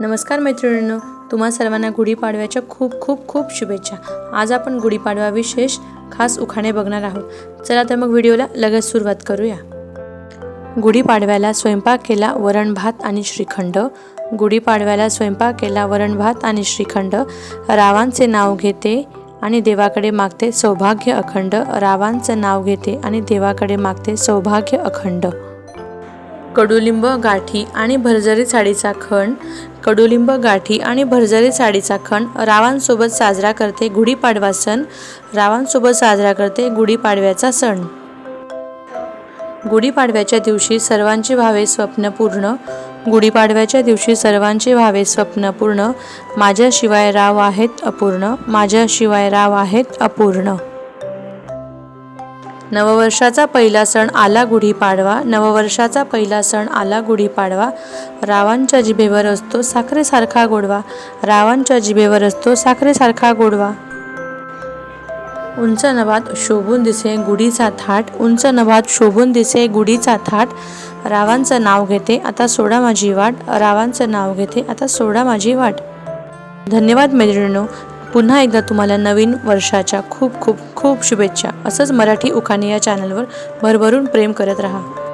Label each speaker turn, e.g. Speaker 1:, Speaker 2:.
Speaker 1: नमस्कार मैत्रिणींनो तुम्हा सर्वांना गुढीपाडव्याच्या खूप खूप खूप शुभेच्छा. आज आपण गुढीपाडवा विशेष खास उखाणे बघणार आहोत. चला तर मग व्हिडिओला लगेच सुरुवात करूया. गुढीपाडव्याला स्वयंपाक केला वरण भात आणि श्रीखंड. गुढीपाडव्याला स्वयंपाक केला वरण भात आणि श्रीखंड. रावांचे नाव घेते आणि देवाकडे मागते सौभाग्य अखंड. रावांचं नाव घेते आणि देवाकडे मागते सौभाग्य अखंड. कडुलिंब गाठी आणि भरजरी साडीचा खण. कडुलिंब गाठी आणि भरजरी साडीचा खण रावांसोबत साजरा करते गुढीपाडवा सण. रावांसोबत साजरा करते गुढीपाडव्याचा सण. गुढीपाडव्याच्या दिवशी सर्वांची भावे स्वप्न पूर्ण. गुढीपाडव्याच्या दिवशी सर्वांचे व्हावे स्वप्न पूर्ण. माझ्याशिवाय राव आहेत अपूर्ण. माझ्याशिवाय राव आहेत अपूर्ण. नववर्षाचा पहिला सण आला गुढीपाडवा नववर्षाचा पहिला सण आला गुढीपाडवा रावांच्या जिभेवर असतो साखरेसारखा गोडवा. रावांच्या जिभेवर असतो साखरेसारखा गोडवा. उंच नभात शोभून दिसे गुढीचा थाट. उंच नभात शोभून दिसे गुढीचा थाट. रावांचं नाव घेते आता सोडा माझी वाट. रावांचं नाव घेते आता सोडा माझी वाट. धन्यवाद मैत्रिणींनो. पुन्हा एकदा तुम्हाला नवीन वर्षाच्या खूप खूप खूप शुभेच्छा. असंच मराठी उखाणे या चॅनलवर भरभरून प्रेम करत राहा.